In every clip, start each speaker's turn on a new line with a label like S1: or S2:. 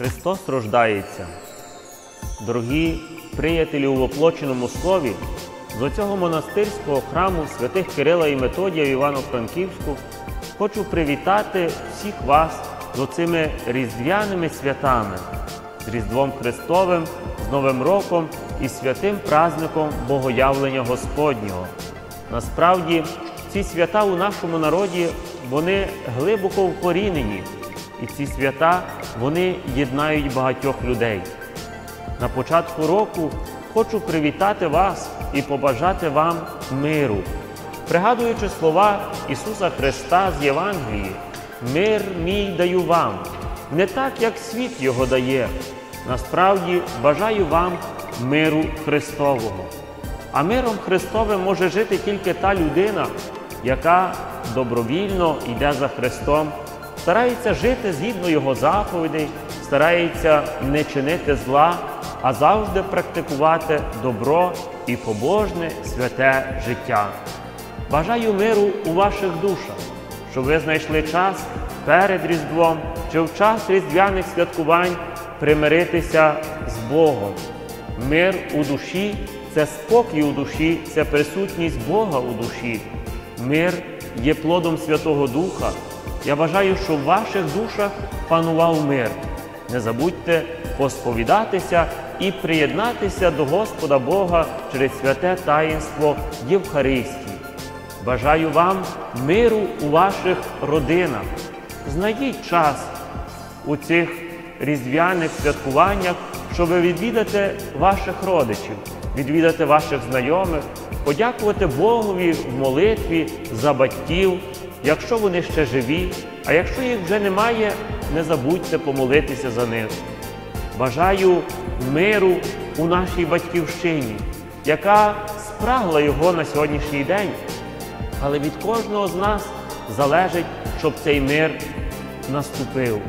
S1: Христос рождається. Дорогі приятелі у воплоченому слові, до цього монастирського храму святих Кирила і Методія в Івано-Франківську хочу привітати всіх вас з оцими різдвяними святами, з Різдвом Христовим, з Новим Роком і святим праздником Богоявлення Господнього. Насправді, ці свята у нашому народі вони глибоко вкорінені, і ці свята вони єднають багатьох людей. На початку року хочу привітати вас і побажати вам миру, пригадуючи слова Ісуса Христа з Євангелії, мир мій даю вам, не так, як світ його дає. Насправді бажаю вам миру Христового. А миром Христовим може жити тільки та людина, яка добровільно йде за Христом, старається жити згідно Його заповідей, старається не чинити зла, а завжди практикувати добро і побожне святе життя. Бажаю миру у ваших душах, щоб ви знайшли час перед Різдвом чи в час різдвяних святкувань примиритися з Богом. Мир у душі це спокій у душі, це присутність Бога у душі. Мир є плодом Святого Духа. Я бажаю, щоб в ваших душах панував мир. Не забудьте посповідатися і приєднатися до Господа Бога через святе таїнство Євхаристії. Бажаю вам миру у ваших родинах. Знайдіть час у цих різдвяних святкуваннях, щоб відвідати ваших родичів, відвідати ваших знайомих, подякувати Богові в молитві за батьків, якщо вони ще живі, а якщо їх вже немає, не забудьте помолитися за них. Бажаю миру у нашій батьківщині, яка спрагла його на сьогоднішній день. Але від кожного з нас залежить, щоб цей мир наступив.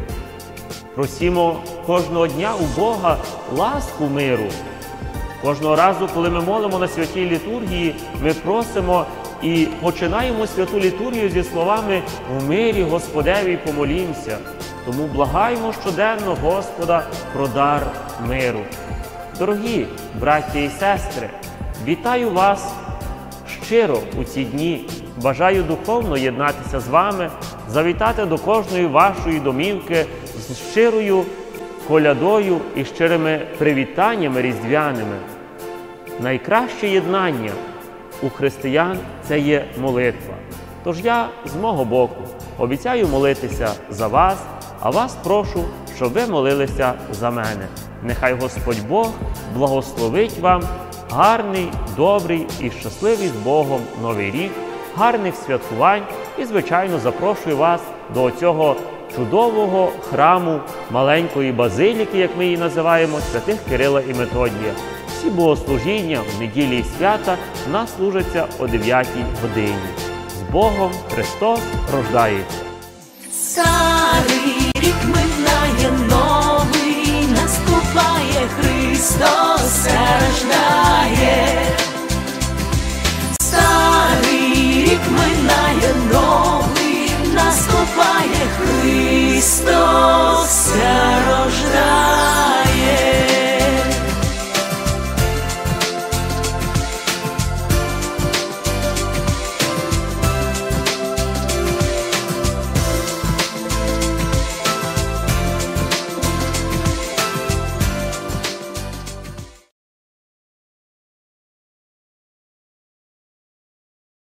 S1: Просімо кожного дня у Бога ласку миру. Кожного разу, коли ми молимо на святій літургії, ми просимо і починаємо святу літургію зі словами в мирі Господеві помолімся. Тому благаємо щоденно Господа про дар миру. Дорогі браті і сестри, вітаю вас щиро у ці дні. Бажаю духовно єднатися з вами, завітати до кожної вашої домівки з щирою колядою і щирими привітаннями різдвяними. Найкраще єднання у християн це є молитва. Тож я з мого боку обіцяю молитися за вас, а вас прошу, щоб ви молилися за мене. Нехай Господь Бог благословить вам гарний, добрий і щасливий з Богом новий рік, гарних святкувань і, звичайно, запрошую вас до цього чудового храму маленької базиліки, як ми її називаємо, святих Кирила і Методія. Всі богослужіння в неділі і свята нас служаться о 9 годині. З Богом Христос рождається!
S2: Старий рік минає новий, наступає Христос рождає. Старий рік минає новий, наступає Cristo.